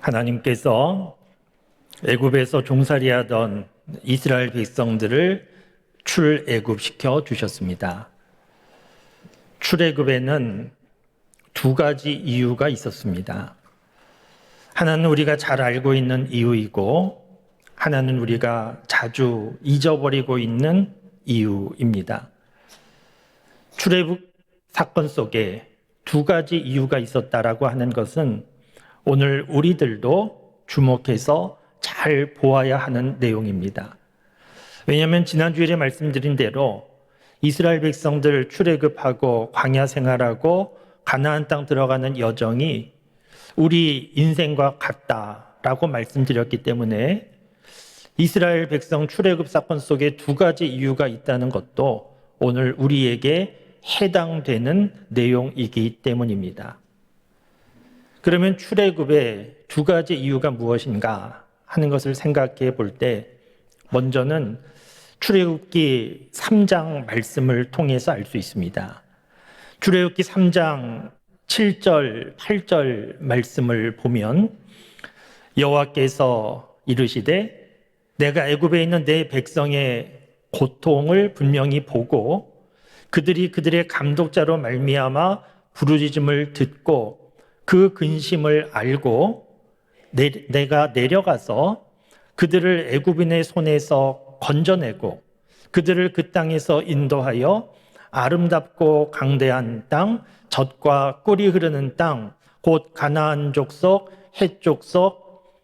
하나님께서 애굽에서 종살이하던 이스라엘 백성들을 출애굽시켜 주셨습니다. 출애굽에는 두 가지 이유가 있었습니다. 하나는 우리가 잘 알고 있는 이유이고 하나는 우리가 자주 잊어버리고 있는 이유입니다. 출애굽 사건 속에 두 가지 이유가 있었다라고 하는 것은 오늘 우리들도 주목해서 잘 보아야 하는 내용입니다. 왜냐하면 지난 주일에 말씀드린 대로 이스라엘 백성들 출애굽하고 광야 생활하고 가나안 땅 들어가는 여정이 우리 인생과 같다라고 말씀드렸기 때문에 이스라엘 백성 출애굽 사건 속에 두 가지 이유가 있다는 것도 오늘 우리에게 해당되는 내용이기 때문입니다. 그러면 출애굽의 두 가지 이유가 무엇인가 하는 것을 생각해 볼 때 먼저는 출애굽기 3장 말씀을 통해서 알 수 있습니다. 출애굽기 3장 7절, 8절 말씀을 보면 여호와께서 이르시되 내가 애굽에 있는 내 백성의 고통을 분명히 보고 그들이 그들의 감독자로 말미암아 부르짖음을 듣고 그 근심을 알고 내, 내가 내려가서 그들을 애굽인의 손에서 건져내고 그들을 그 땅에서 인도하여 아름답고 강대한 땅, 젖과 꿀이 흐르는 땅, 곧 가나안 족속, 헷 족속,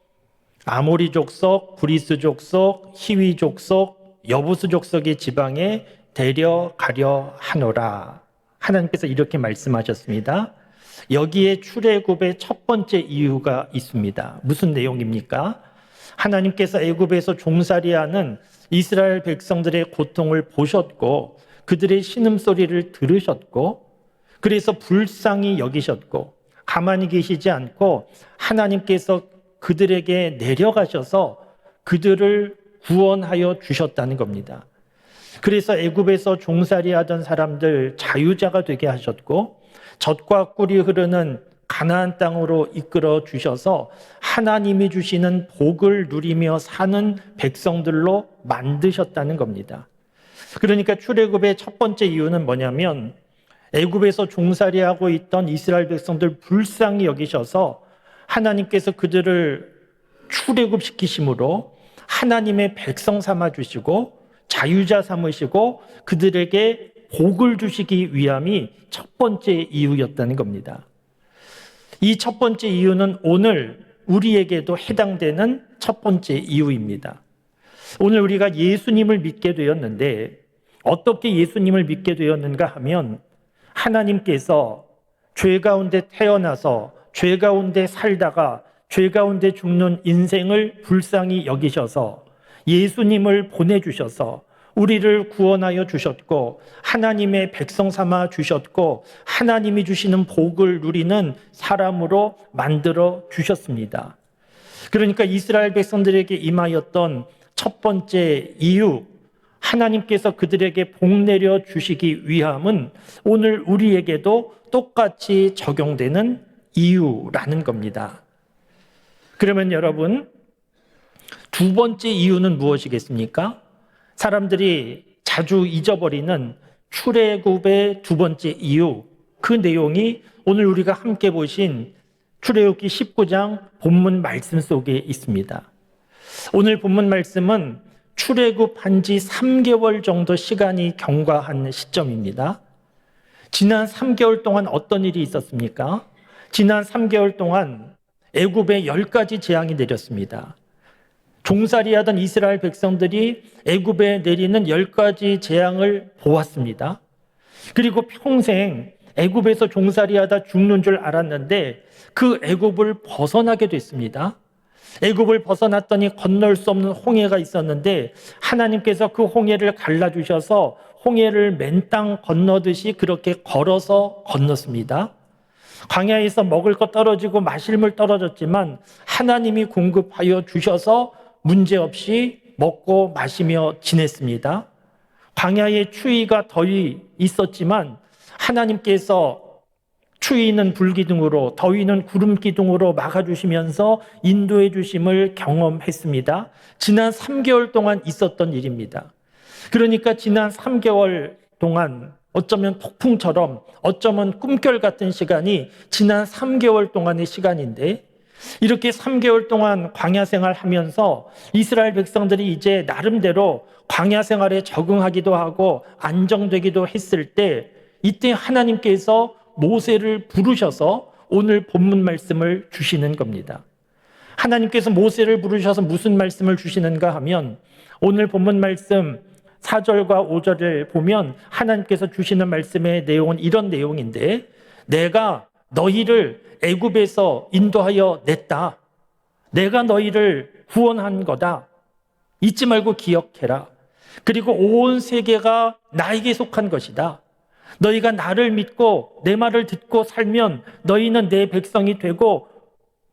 아모리 족속, 브리스 족속, 히위 족속, 여부스 족속의 지방에 데려가려 하노라. 하나님께서 이렇게 말씀하셨습니다. 여기에 출애굽의 첫 번째 이유가 있습니다. 무슨 내용입니까? 하나님께서 애굽에서 종살이하는 이스라엘 백성들의 고통을 보셨고 그들의 신음소리를 들으셨고 그래서 불쌍히 여기셨고 가만히 계시지 않고 하나님께서 그들에게 내려가셔서 그들을 구원하여 주셨다는 겁니다. 그래서 애굽에서 종살이하던 사람들 자유자가 되게 하셨고 젖과 꿀이 흐르는 가나안 땅으로 이끌어 주셔서 하나님이 주시는 복을 누리며 사는 백성들로 만드셨다는 겁니다. 그러니까 출애굽의 첫 번째 이유는 뭐냐면 애굽에서 종살이하고 있던 이스라엘 백성들 불쌍히 여기셔서 하나님께서 그들을 출애굽 시키심으로 하나님의 백성 삼아 주시고 자유자 삼으시고 그들에게 복을 주시기 위함이 첫 번째 이유였다는 겁니다. 이 첫 번째 이유는 오늘 우리에게도 해당되는 첫 번째 이유입니다. 오늘 우리가 예수님을 믿게 되었는데 어떻게 예수님을 믿게 되었는가 하면 하나님께서 죄 가운데 태어나서 죄 가운데 살다가 죄 가운데 죽는 인생을 불쌍히 여기셔서 예수님을 보내주셔서 우리를 구원하여 주셨고 하나님의 백성 삼아 주셨고 하나님이 주시는 복을 누리는 사람으로 만들어 주셨습니다. 그러니까 이스라엘 백성들에게 임하였던 첫 번째 이유 하나님께서 그들에게 복 내려 주시기 위함은 오늘 우리에게도 똑같이 적용되는 이유라는 겁니다. 그러면 여러분 두 번째 이유는 무엇이겠습니까? 사람들이 자주 잊어버리는 출애굽의 두 번째 이유 그 내용이 오늘 우리가 함께 보신 출애굽기 19장 본문 말씀 속에 있습니다. 오늘 본문 말씀은 출애굽한 지 3개월 정도 시간이 경과한 시점입니다. 지난 3개월 동안 어떤 일이 있었습니까? 지난 3개월 동안 애굽에 10가지 재앙이 내렸습니다. 종살이하던 이스라엘 백성들이 애굽에 내리는 열 가지 재앙을 보았습니다. 그리고 평생 애굽에서 종살이하다 죽는 줄 알았는데 그 애굽을 벗어나게 됐습니다. 애굽을 벗어났더니 건널 수 없는 홍해가 있었는데 하나님께서 그 홍해를 갈라 주셔서 홍해를 맨 땅 건너듯이 그렇게 걸어서 건넜습니다. 광야에서 먹을 것 떨어지고 마실 물 떨어졌지만 하나님이 공급하여 주셔서 문제없이 먹고 마시며 지냈습니다. 광야에 추위가 더위 있었지만 하나님께서 추위는 불기둥으로 더위는 구름기둥으로 막아주시면서 인도해 주심을 경험했습니다. 지난 3개월 동안 있었던 일입니다. 그러니까 지난 3개월 동안 어쩌면 폭풍처럼 어쩌면 꿈결 같은 시간이 지난 3개월 동안의 시간인데 이렇게 3개월 동안 광야 생활하면서 이스라엘 백성들이 이제 나름대로 광야 생활에 적응하기도 하고 안정되기도 했을 때 이때 하나님께서 모세를 부르셔서 오늘 본문 말씀을 주시는 겁니다. 하나님께서 모세를 부르셔서 무슨 말씀을 주시는가 하면 오늘 본문 말씀 4절과 5절을 보면 하나님께서 주시는 말씀의 내용은 이런 내용인데 내가 너희를 애굽에서 인도하여 냈다. 내가 너희를 구원한 거다. 잊지 말고 기억해라. 그리고 온 세계가 나에게 속한 것이다. 너희가 나를 믿고 내 말을 듣고 살면 너희는 내 백성이 되고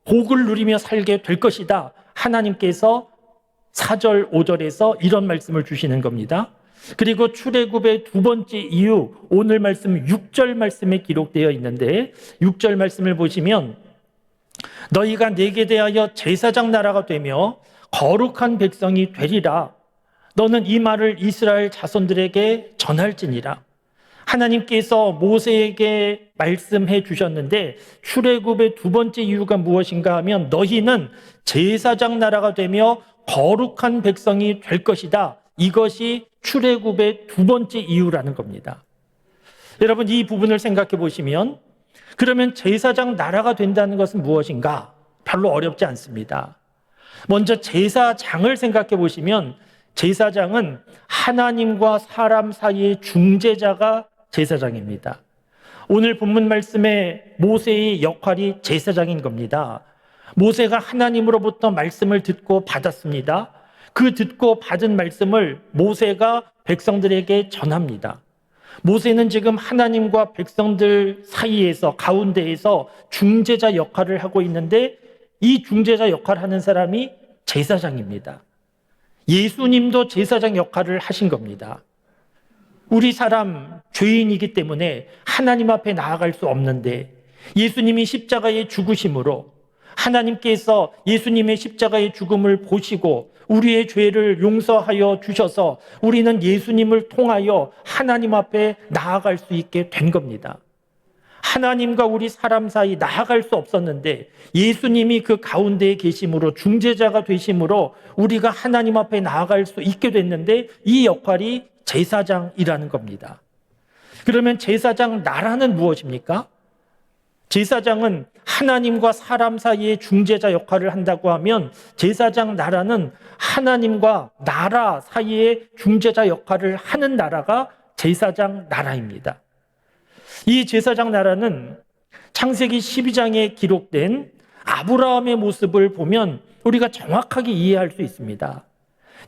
복을 누리며 살게 될 것이다. 하나님께서 4절, 5절에서 이런 말씀을 주시는 겁니다. 그리고 출애굽의 두 번째 이유, 오늘 말씀 6절 말씀에 기록되어 있는데 6절 말씀을 보시면 너희가 내게 대하여 제사장 나라가 되며 거룩한 백성이 되리라. 너는 이 말을 이스라엘 자손들에게 전할지니라. 하나님께서 모세에게 말씀해 주셨는데 출애굽의 두 번째 이유가 무엇인가 하면 너희는 제사장 나라가 되며 거룩한 백성이 될 것이다. 이것이 출애굽의 두 번째 이유라는 겁니다. 여러분 이 부분을 생각해 보시면 그러면 제사장 나라가 된다는 것은 무엇인가? 별로 어렵지 않습니다. 먼저 제사장을 생각해 보시면 제사장은 하나님과 사람 사이의 중재자가 제사장입니다. 오늘 본문 말씀에 모세의 역할이 제사장인 겁니다. 모세가 하나님으로부터 말씀을 듣고 받았습니다. 그 듣고 받은 말씀을 모세가 백성들에게 전합니다. 모세는 지금 하나님과 백성들 사이에서 가운데에서 중재자 역할을 하고 있는데 이 중재자 역할을 하는 사람이 제사장입니다. 예수님도 제사장 역할을 하신 겁니다. 우리 사람 죄인이기 때문에 하나님 앞에 나아갈 수 없는데 예수님이 십자가의 죽으심으로 하나님께서 예수님의 십자가의 죽음을 보시고 우리의 죄를 용서하여 주셔서 우리는 예수님을 통하여 하나님 앞에 나아갈 수 있게 된 겁니다. 하나님과 우리 사람 사이 나아갈 수 없었는데 예수님이 그 가운데에 계심으로 중재자가 되심으로 우리가 하나님 앞에 나아갈 수 있게 됐는데 이 역할이 제사장이라는 겁니다. 그러면 제사장 나라는 무엇입니까? 제사장은 하나님과 사람 사이의 중재자 역할을 한다고 하면 제사장 나라는 하나님과 나라 사이의 중재자 역할을 하는 나라가 제사장 나라입니다. 이 제사장 나라는 창세기 12장에 기록된 아브라함의 모습을 보면 우리가 정확하게 이해할 수 있습니다.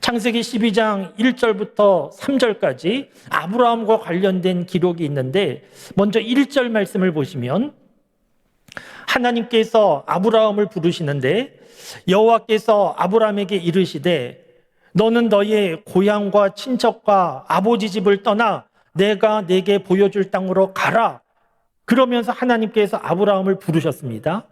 창세기 12장 1절부터 3절까지 아브라함과 관련된 기록이 있는데 먼저 1절 말씀을 보시면 하나님께서 아브라함을 부르시는데 여호와께서 아브라함에게 이르시되 너는 너의 고향과 친척과 아버지 집을 떠나 내가 내게 보여줄 땅으로 가라. 그러면서 하나님께서 아브라함을 부르셨습니다.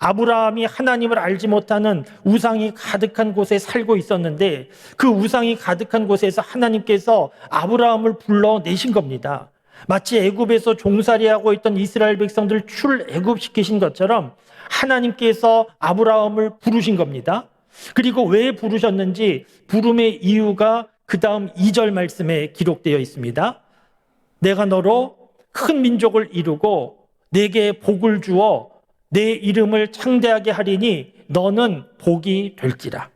아브라함이 하나님을 알지 못하는 우상이 가득한 곳에 살고 있었는데 그 우상이 가득한 곳에서 하나님께서 아브라함을 불러내신 겁니다. 마치 애굽에서 종살이하고 있던 이스라엘 백성들 출애굽시키신 것처럼 하나님께서 아브라함을 부르신 겁니다. 그리고 왜 부르셨는지 부름의 이유가 그 다음 2절 말씀에 기록되어 있습니다. 내가 너로 큰 민족을 이루고 내게 복을 주어 내 이름을 창대하게 하리니 너는 복이 될지라.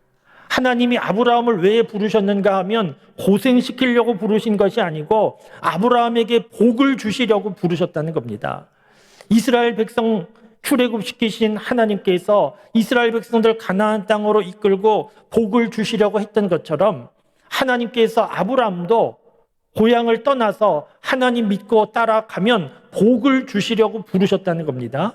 하나님이 아브라함을 왜 부르셨는가 하면 고생시키려고 부르신 것이 아니고 아브라함에게 복을 주시려고 부르셨다는 겁니다. 이스라엘 백성 출애굽시키신 하나님께서 이스라엘 백성들 가나안 땅으로 이끌고 복을 주시려고 했던 것처럼 하나님께서 아브라함도 고향을 떠나서 하나님 믿고 따라가면 복을 주시려고 부르셨다는 겁니다.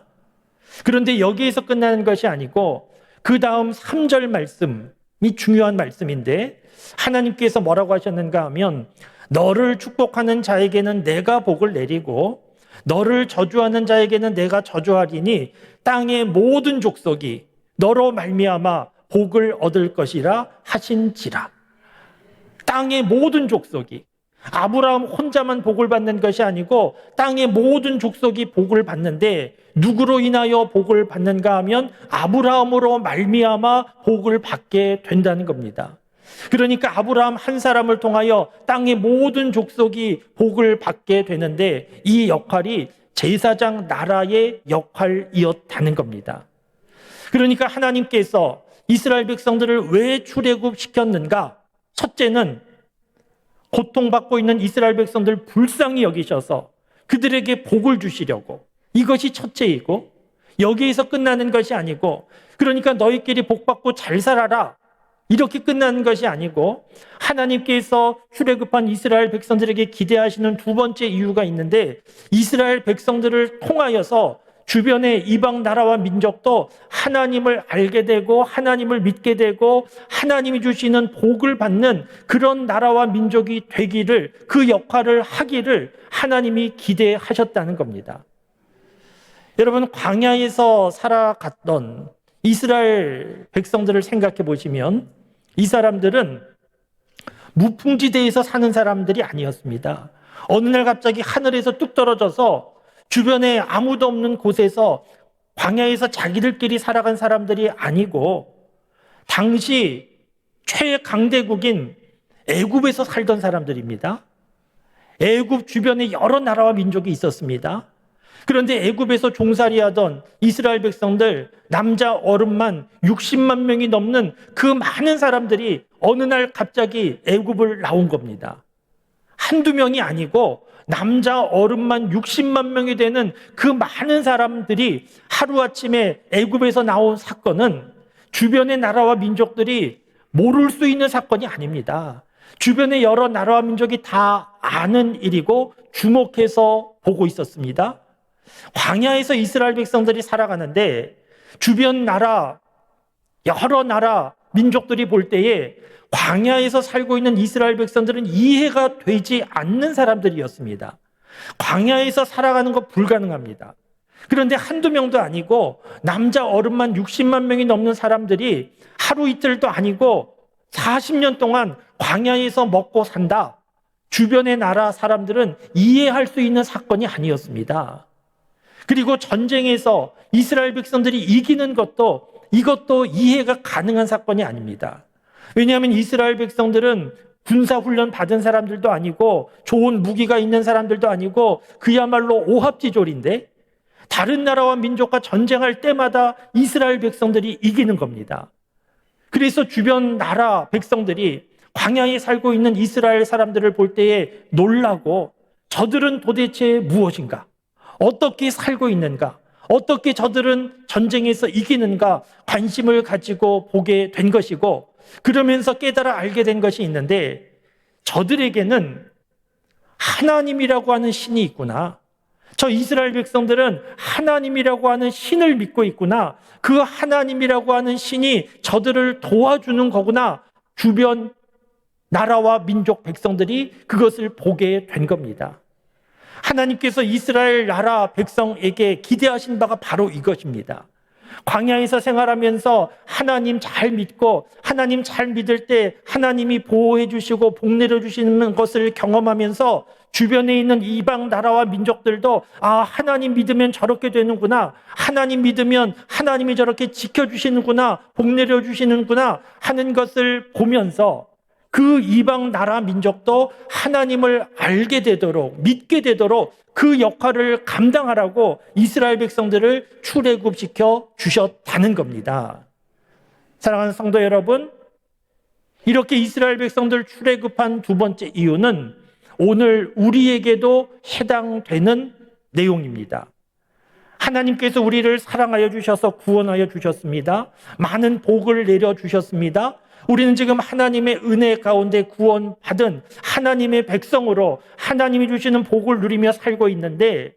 그런데 여기에서 끝나는 것이 아니고 그 다음 3절 말씀 이 중요한 말씀인데 하나님께서 뭐라고 하셨는가 하면 너를 축복하는 자에게는 내가 복을 내리고 너를 저주하는 자에게는 내가 저주하리니 땅의 모든 족속이 너로 말미암아 복을 얻을 것이라 하신지라. 땅의 모든 족속이 아브라함 혼자만 복을 받는 것이 아니고 땅의 모든 족속이 복을 받는데 누구로 인하여 복을 받는가 하면 아브라함으로 말미암아 복을 받게 된다는 겁니다. 그러니까 아브라함 한 사람을 통하여 땅의 모든 족속이 복을 받게 되는데 이 역할이 제사장 나라의 역할이었다는 겁니다. 그러니까 하나님께서 이스라엘 백성들을 왜 출애굽 시켰는가? 첫째는 고통받고 있는 이스라엘 백성들 불쌍히 여기셔서 그들에게 복을 주시려고. 이것이 첫째이고 여기에서 끝나는 것이 아니고 그러니까 너희끼리 복받고 잘 살아라. 이렇게 끝나는 것이 아니고 하나님께서 출애굽한 이스라엘 백성들에게 기대하시는 두 번째 이유가 있는데 이스라엘 백성들을 통하여서 주변의 이방 나라와 민족도 하나님을 알게 되고 하나님을 믿게 되고 하나님이 주시는 복을 받는 그런 나라와 민족이 되기를 그 역할을 하기를 하나님이 기대하셨다는 겁니다. 여러분 광야에서 살아갔던 이스라엘 백성들을 생각해 보시면 이 사람들은 무풍지대에서 사는 사람들이 아니었습니다. 어느 날 갑자기 하늘에서 뚝 떨어져서 주변에 아무도 없는 곳에서 광야에서 자기들끼리 살아간 사람들이 아니고 당시 최강대국인 애굽에서 살던 사람들입니다. 애굽 주변에 여러 나라와 민족이 있었습니다. 그런데 애굽에서 종살이하던 이스라엘 백성들 남자 어른만 60만 명이 넘는 그 많은 사람들이 어느 날 갑자기 애굽을 나온 겁니다. 한두 명이 아니고 남자 어른만 60만 명이 되는 그 많은 사람들이 하루아침에 애굽에서 나온 사건은 주변의 나라와 민족들이 모를 수 있는 사건이 아닙니다. 주변의 여러 나라와 민족이 다 아는 일이고 주목해서 보고 있었습니다. 광야에서 이스라엘 백성들이 살아가는데 주변 나라, 여러 나라 민족들이 볼 때에 광야에서 살고 있는 이스라엘 백성들은 이해가 되지 않는 사람들이었습니다. 광야에서 살아가는 거 불가능합니다. 그런데 한두 명도 아니고 남자 어른만 60만 명이 넘는 사람들이 하루 이틀도 아니고 40년 동안 광야에서 먹고 산다. 주변의 나라 사람들은 이해할 수 있는 사건이 아니었습니다. 그리고 전쟁에서 이스라엘 백성들이 이기는 것도 이것도 이해가 가능한 사건이 아닙니다. 왜냐하면 이스라엘 백성들은 군사훈련 받은 사람들도 아니고 좋은 무기가 있는 사람들도 아니고 그야말로 오합지졸인데 다른 나라와 민족과 전쟁할 때마다 이스라엘 백성들이 이기는 겁니다. 그래서 주변 나라 백성들이 광야에 살고 있는 이스라엘 사람들을 볼 때에 놀라고 저들은 도대체 무엇인가? 어떻게 살고 있는가? 어떻게 저들은 전쟁에서 이기는가? 관심을 가지고 보게 된 것이고 그러면서 깨달아 알게 된 것이 있는데 저들에게는 하나님이라고 하는 신이 있구나. 저 이스라엘 백성들은 하나님이라고 하는 신을 믿고 있구나. 그 하나님이라고 하는 신이 저들을 도와주는 거구나. 주변 나라와 민족 백성들이 그것을 보게 된 겁니다. 하나님께서 이스라엘 나라 백성에게 기대하신 바가 바로 이것입니다. 광야에서 생활하면서 하나님 잘 믿고 하나님 잘 믿을 때 하나님이 보호해 주시고 복 내려 주시는 것을 경험하면서 주변에 있는 이방 나라와 민족들도 아 하나님 믿으면 저렇게 되는구나. 하나님 믿으면 하나님이 저렇게 지켜 주시는구나 복 내려 주시는구나 하는 것을 보면서 그 이방 나라 민족도 하나님을 알게 되도록 믿게 되도록 그 역할을 감당하라고 이스라엘 백성들을 출애굽시켜 주셨다는 겁니다. 사랑하는 성도 여러분, 이렇게 이스라엘 백성들 출애굽한 두 번째 이유는 오늘 우리에게도 해당되는 내용입니다. 하나님께서 우리를 사랑하여 주셔서 구원하여 주셨습니다. 많은 복을 내려 주셨습니다. 우리는 지금 하나님의 은혜 가운데 구원받은 하나님의 백성으로 하나님이 주시는 복을 누리며 살고 있는데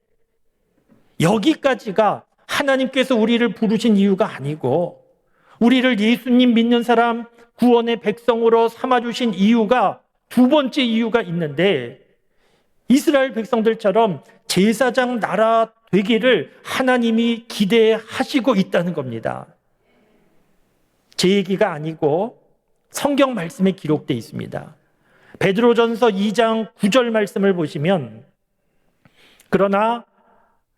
여기까지가 하나님께서 우리를 부르신 이유가 아니고 우리를 예수님 믿는 사람 구원의 백성으로 삼아주신 이유가 두 번째 이유가 있는데 이스라엘 백성들처럼 제사장 나라 되기를 하나님이 기대하시고 있다는 겁니다. 제 얘기가 아니고 성경 말씀에 기록되어 있습니다. 베드로전서 2장 9절 말씀을 보시면 그러나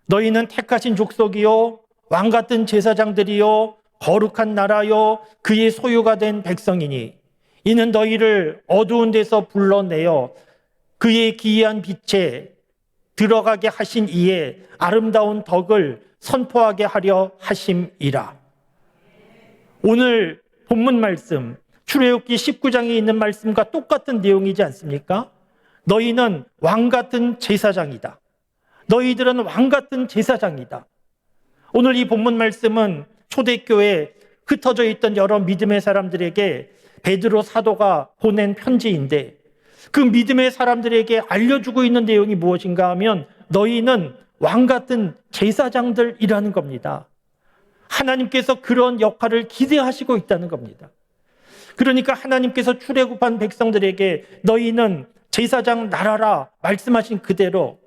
너희는 택하신 족속이요 왕 같은 제사장들이요 거룩한 나라요 그의 소유가 된 백성이니 이는 너희를 어두운 데서 불러내어 그의 기이한 빛에 들어가게 하신 이의 아름다운 덕을 선포하게 하려 하심이라. 오늘 본문 말씀 출애굽기 19장에 있는 말씀과 똑같은 내용이지 않습니까? 너희는 왕 같은 제사장이다. 너희들은 왕 같은 제사장이다. 오늘 이 본문 말씀은 초대교회 흩어져 있던 여러 믿음의 사람들에게 베드로 사도가 보낸 편지인데 그 믿음의 사람들에게 알려주고 있는 내용이 무엇인가 하면 너희는 왕 같은 제사장들이라는 겁니다. 하나님께서 그런 역할을 기대하시고 있다는 겁니다. 그러니까 하나님께서 출애굽한 백성들에게 너희는 제사장 나라라 말씀하신 그대로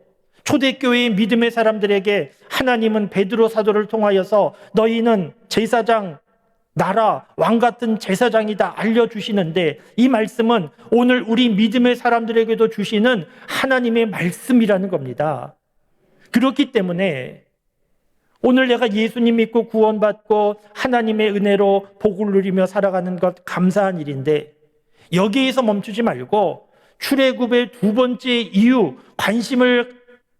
초대교회의 믿음의 사람들에게 하나님은 베드로 사도를 통하여서 너희는 제사장 나라 왕 같은 제사장이다 알려 주시는데 이 말씀은 오늘 우리 믿음의 사람들에게도 주시는 하나님의 말씀이라는 겁니다. 그렇기 때문에 오늘 내가 예수님 믿고 구원받고 하나님의 은혜로 복을 누리며 살아가는 것 감사한 일인데 여기에서 멈추지 말고 출애굽의 두 번째 이유 관심을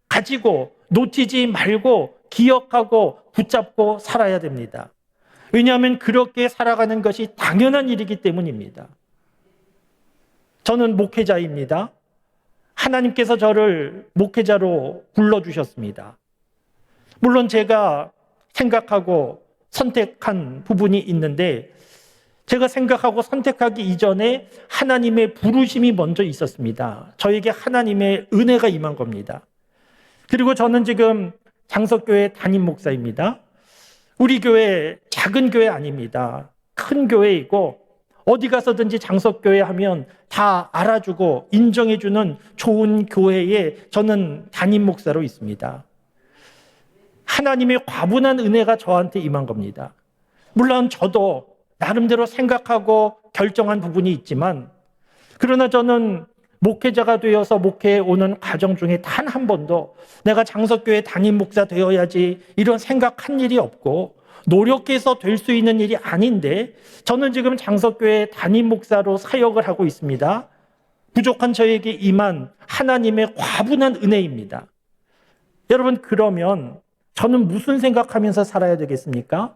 가지고 놓치지 말고 기억하고 붙잡고 살아야 됩니다. 왜냐하면 그렇게 살아가는 것이 당연한 일이기 때문입니다. 저는 목회자입니다. 하나님께서 저를 목회자로 불러주셨습니다. 물론 제가 생각하고 선택한 부분이 있는데 제가 생각하고 선택하기 이전에 하나님의 부르심이 먼저 있었습니다. 저에게 하나님의 은혜가 임한 겁니다. 그리고 저는 지금 장석교회 담임 목사입니다. 우리 교회 작은 교회 아닙니다. 큰 교회이고 어디 가서든지 장석교회 하면 다 알아주고 인정해주는 좋은 교회에 저는 담임 목사로 있습니다. 하나님의 과분한 은혜가 저한테 임한 겁니다. 물론 저도 나름대로 생각하고 결정한 부분이 있지만 그러나 저는 목회자가 되어서 목회에 오는 과정 중에 단 한 번도 내가 장석교회 담임 목사 되어야지 이런 생각한 일이 없고 노력해서 될 수 있는 일이 아닌데 저는 지금 장석교회 담임 목사로 사역을 하고 있습니다. 부족한 저에게 임한 하나님의 과분한 은혜입니다. 여러분 그러면 저는 무슨 생각하면서 살아야 되겠습니까?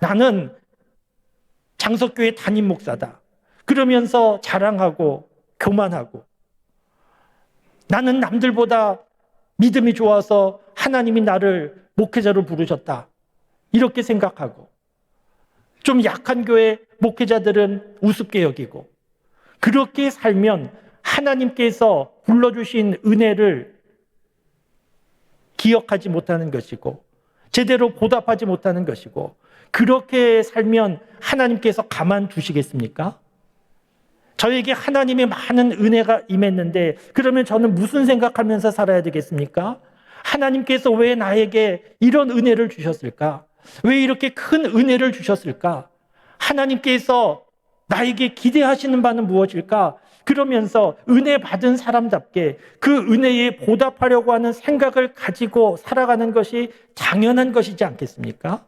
나는 장석교회 담임 목사다. 그러면서 자랑하고 교만하고 나는 남들보다 믿음이 좋아서 하나님이 나를 목회자로 부르셨다. 이렇게 생각하고 좀 약한 교회 목회자들은 우습게 여기고 그렇게 살면 하나님께서 불러주신 은혜를 기억하지 못하는 것이고 제대로 보답하지 못하는 것이고 그렇게 살면 하나님께서 가만 두시겠습니까? 저에게 하나님의 많은 은혜가 임했는데 그러면 저는 무슨 생각하면서 살아야 되겠습니까? 하나님께서 왜 나에게 이런 은혜를 주셨을까? 왜 이렇게 큰 은혜를 주셨을까? 하나님께서 나에게 기대하시는 바는 무엇일까? 그러면서 은혜 받은 사람답게 그 은혜에 보답하려고 하는 생각을 가지고 살아가는 것이 당연한 것이지 않겠습니까?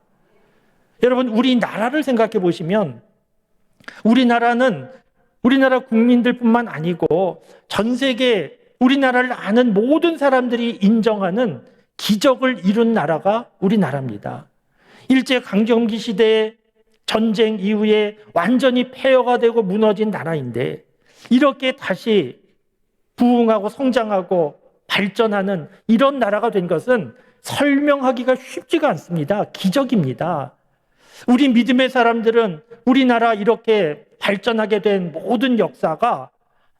여러분, 우리나라를 생각해 보시면 우리나라는 우리나라 국민들뿐만 아니고 전 세계 우리나라를 아는 모든 사람들이 인정하는 기적을 이룬 나라가 우리나라입니다. 일제 강점기 시대에 전쟁 이후에 완전히 폐허가 되고 무너진 나라인데 이렇게 다시 부흥하고 성장하고 발전하는 이런 나라가 된 것은 설명하기가 쉽지가 않습니다. 기적입니다. 우리 믿음의 사람들은 우리나라 이렇게 발전하게 된 모든 역사가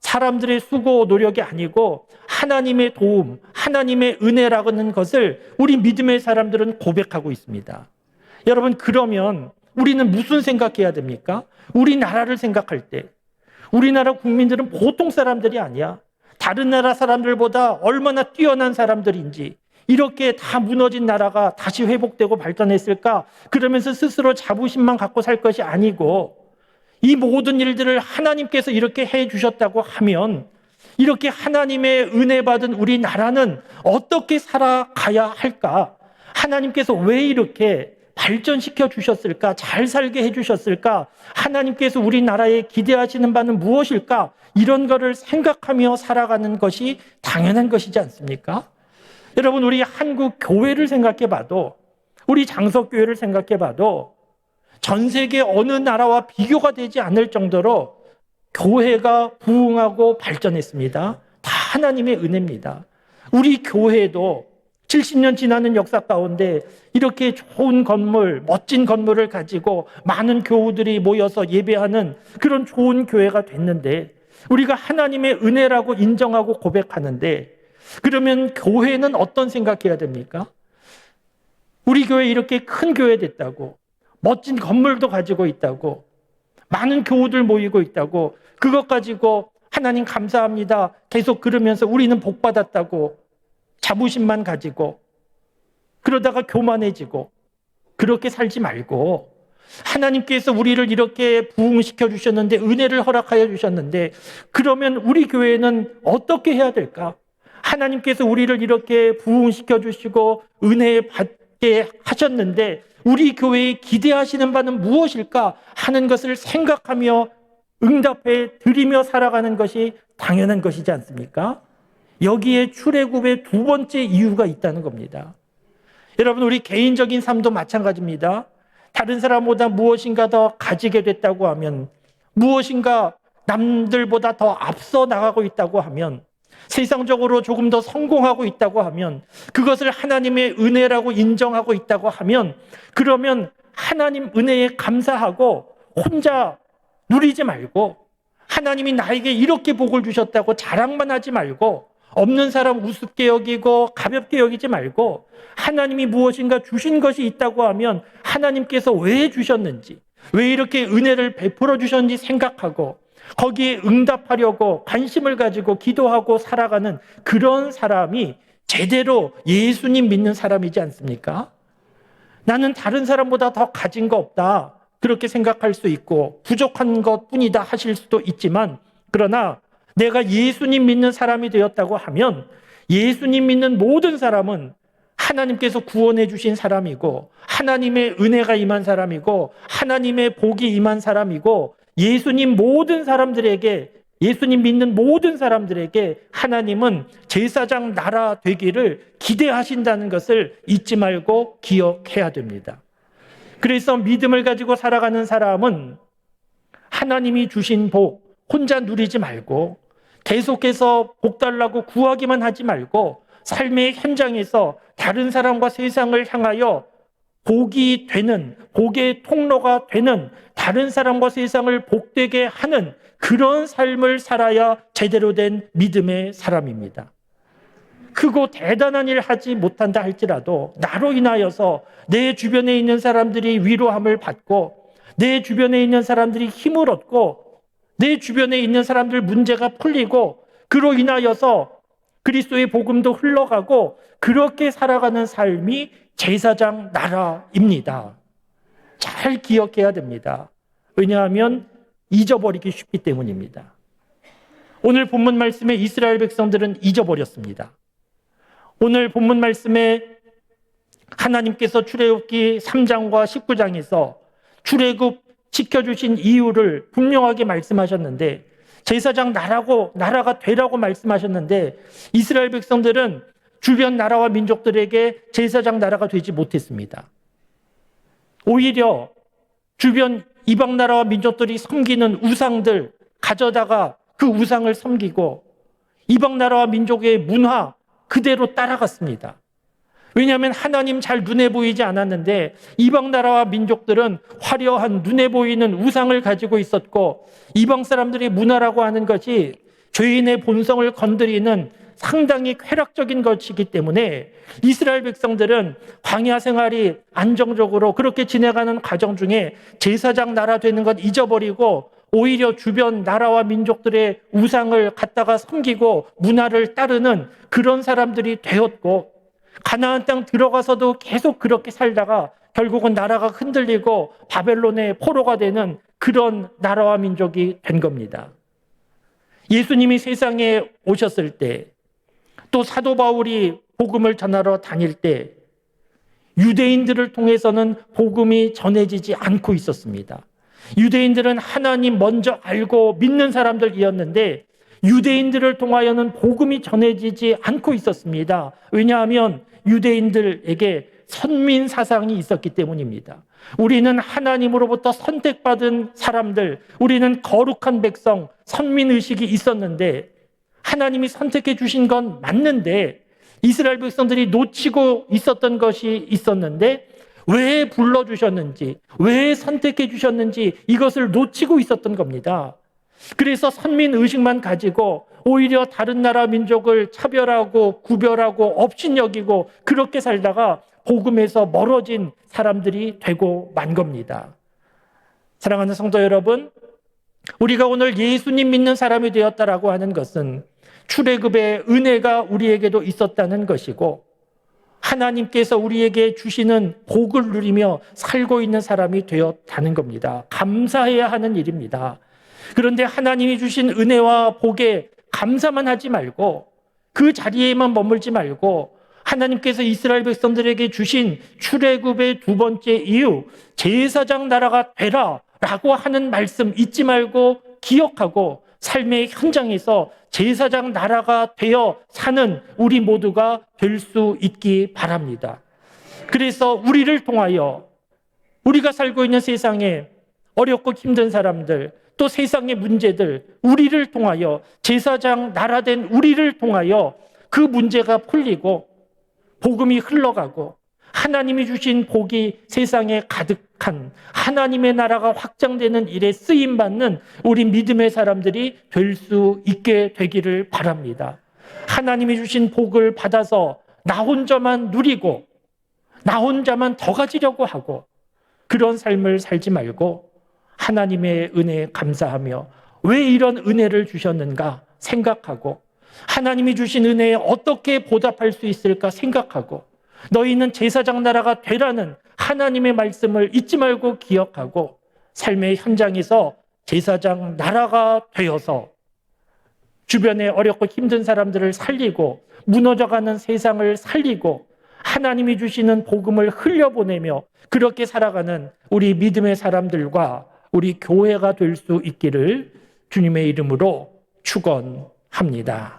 사람들의 수고 노력이 아니고 하나님의 도움, 하나님의 은혜라는 것을 우리 믿음의 사람들은 고백하고 있습니다. 여러분, 그러면 우리는 무슨 생각해야 됩니까? 우리나라를 생각할 때. 우리나라 국민들은 보통 사람들이 아니야. 다른 나라 사람들보다 얼마나 뛰어난 사람들인지 이렇게 다 무너진 나라가 다시 회복되고 발전했을까? 그러면서 스스로 자부심만 갖고 살 것이 아니고 이 모든 일들을 하나님께서 이렇게 해 주셨다고 하면 이렇게 하나님의 은혜 받은 우리나라는 어떻게 살아가야 할까? 하나님께서 왜 이렇게 발전시켜 주셨을까? 잘 살게 해 주셨을까? 하나님께서 우리나라에 기대하시는 바는 무엇일까? 이런 거를 생각하며 살아가는 것이 당연한 것이지 않습니까? 여러분, 우리 한국 교회를 생각해 봐도, 우리 장석교회를 생각해 봐도, 전 세계 어느 나라와 비교가 되지 않을 정도로 교회가 부흥하고 발전했습니다. 다 하나님의 은혜입니다. 우리 교회도 70년 지나는 역사 가운데 이렇게 좋은 건물, 멋진 건물을 가지고 많은 교우들이 모여서 예배하는 그런 좋은 교회가 됐는데 우리가 하나님의 은혜라고 인정하고 고백하는데 그러면 교회는 어떤 생각해야 됩니까? 우리 교회 이렇게 큰 교회 됐다고 멋진 건물도 가지고 있다고 많은 교우들 모이고 있다고 그것 가지고 하나님 감사합니다. 계속 그러면서 우리는 복 받았다고 자부심만 가지고 그러다가 교만해지고 그렇게 살지 말고 하나님께서 우리를 이렇게 부흥시켜 주셨는데 은혜를 허락하여 주셨는데 그러면 우리 교회는 어떻게 해야 될까? 하나님께서 우리를 이렇게 부흥시켜 주시고 은혜 받게 하셨는데 우리 교회에 기대하시는 바는 무엇일까 하는 것을 생각하며 응답해 드리며 살아가는 것이 당연한 것이지 않습니까? 여기에 출애굽의 두 번째 이유가 있다는 겁니다. 여러분 우리 개인적인 삶도 마찬가지입니다. 다른 사람보다 무엇인가 더 가지게 됐다고 하면 무엇인가 남들보다 더 앞서 나가고 있다고 하면 세상적으로 조금 더 성공하고 있다고 하면 그것을 하나님의 은혜라고 인정하고 있다고 하면 그러면 하나님 은혜에 감사하고 혼자 누리지 말고 하나님이 나에게 이렇게 복을 주셨다고 자랑만 하지 말고 없는 사람 우습게 여기고 가볍게 여기지 말고 하나님이 무엇인가 주신 것이 있다고 하면 하나님께서 왜 주셨는지 왜 이렇게 은혜를 베풀어 주셨는지 생각하고 거기에 응답하려고 관심을 가지고 기도하고 살아가는 그런 사람이 제대로 예수님 믿는 사람이지 않습니까? 나는 다른 사람보다 더 가진 거 없다. 그렇게 생각할 수 있고 부족한 것 뿐이다 하실 수도 있지만 그러나 내가 예수님 믿는 사람이 되었다고 하면 예수님 믿는 모든 사람은 하나님께서 구원해 주신 사람이고 하나님의 은혜가 임한 사람이고 하나님의 복이 임한 사람이고 예수님 모든 사람들에게 예수님 믿는 모든 사람들에게 하나님은 제사장 나라 되기를 기대하신다는 것을 잊지 말고 기억해야 됩니다. 그래서 믿음을 가지고 살아가는 사람은 하나님이 주신 복 혼자 누리지 말고 계속해서 복 달라고 구하기만 하지 말고 삶의 현장에서 다른 사람과 세상을 향하여 복이 되는 복의 통로가 되는 다른 사람과 세상을 복되게 하는 그런 삶을 살아야 제대로 된 믿음의 사람입니다. 크고 대단한 일 하지 못한다 할지라도 나로 인하여서 내 주변에 있는 사람들이 위로함을 받고 내 주변에 있는 사람들이 힘을 얻고 내 주변에 있는 사람들 문제가 풀리고 그로 인하여서 그리스도의 복음도 흘러가고 그렇게 살아가는 삶이 제사장 나라입니다. 잘 기억해야 됩니다. 왜냐하면 잊어버리기 쉽기 때문입니다. 오늘 본문 말씀에 이스라엘 백성들은 잊어버렸습니다. 오늘 본문 말씀에 하나님께서 출애굽기 3장과 19장에서 출애굽 지켜주신 이유를 분명하게 말씀하셨는데 제사장 나라고 나라가 되라고 말씀하셨는데 이스라엘 백성들은 주변 나라와 민족들에게 제사장 나라가 되지 못했습니다. 오히려 주변 이방 나라와 민족들이 섬기는 우상들 가져다가 그 우상을 섬기고 이방 나라와 민족의 문화 그대로 따라갔습니다. 왜냐하면 하나님 잘 눈에 보이지 않았는데 이방 나라와 민족들은 화려한 눈에 보이는 우상을 가지고 있었고 이방 사람들의 문화라고 하는 것이 죄인의 본성을 건드리는 상당히 쾌락적인 것이기 때문에 이스라엘 백성들은 광야 생활이 안정적으로 그렇게 지내가는 과정 중에 제사장 나라 되는 것 잊어버리고 오히려 주변 나라와 민족들의 우상을 갖다가 섬기고 문화를 따르는 그런 사람들이 되었고 가나안 땅 들어가서도 계속 그렇게 살다가 결국은 나라가 흔들리고 바벨론의 포로가 되는 그런 나라와 민족이 된 겁니다. 예수님이 세상에 오셨을 때 또 사도 바울이 복음을 전하러 다닐 때 유대인들을 통해서는 복음이 전해지지 않고 있었습니다. 유대인들은 하나님 먼저 알고 믿는 사람들이었는데 유대인들을 통하여는 복음이 전해지지 않고 있었습니다. 왜냐하면 유대인들에게 선민 사상이 있었기 때문입니다. 우리는 하나님으로부터 선택받은 사람들, 우리는 거룩한 백성, 선민 의식이 있었는데 하나님이 선택해 주신 건 맞는데 이스라엘 백성들이 놓치고 있었던 것이 있었는데 왜 불러주셨는지, 왜 선택해 주셨는지 이것을 놓치고 있었던 겁니다. 그래서 선민 의식만 가지고 오히려 다른 나라 민족을 차별하고 구별하고 업신여기고 그렇게 살다가 복음에서 멀어진 사람들이 되고 만 겁니다. 사랑하는 성도 여러분, 우리가 오늘 예수님 믿는 사람이 되었다라고 하는 것은 출애굽의 은혜가 우리에게도 있었다는 것이고 하나님께서 우리에게 주시는 복을 누리며 살고 있는 사람이 되었다는 겁니다. 감사해야 하는 일입니다. 그런데 하나님이 주신 은혜와 복에 감사만 하지 말고 그 자리에만 머물지 말고 하나님께서 이스라엘 백성들에게 주신 출애굽의 두 번째 이유 제사장 나라가 되라라고 하는 말씀 잊지 말고 기억하고 삶의 현장에서 제사장 나라가 되어 사는 우리 모두가 될 수 있기 바랍니다. 그래서 우리를 통하여 우리가 살고 있는 세상에 어렵고 힘든 사람들, 또 세상의 문제들, 우리를 통하여 제사장 나라된 우리를 통하여 그 문제가 풀리고 복음이 흘러가고 하나님이 주신 복이 세상에 가득한 하나님의 나라가 확장되는 일에 쓰임 받는 우리 믿음의 사람들이 될 수 있게 되기를 바랍니다. 하나님이 주신 복을 받아서 나 혼자만 누리고 나 혼자만 더 가지려고 하고 그런 삶을 살지 말고 하나님의 은혜에 감사하며 왜 이런 은혜를 주셨는가 생각하고 하나님이 주신 은혜에 어떻게 보답할 수 있을까 생각하고 너희는 제사장 나라가 되라는 하나님의 말씀을 잊지 말고 기억하고 삶의 현장에서 제사장 나라가 되어서 주변에 어렵고 힘든 사람들을 살리고 무너져가는 세상을 살리고 하나님이 주시는 복음을 흘려보내며 그렇게 살아가는 우리 믿음의 사람들과 우리 교회가 될 수 있기를 주님의 이름으로 축원합니다.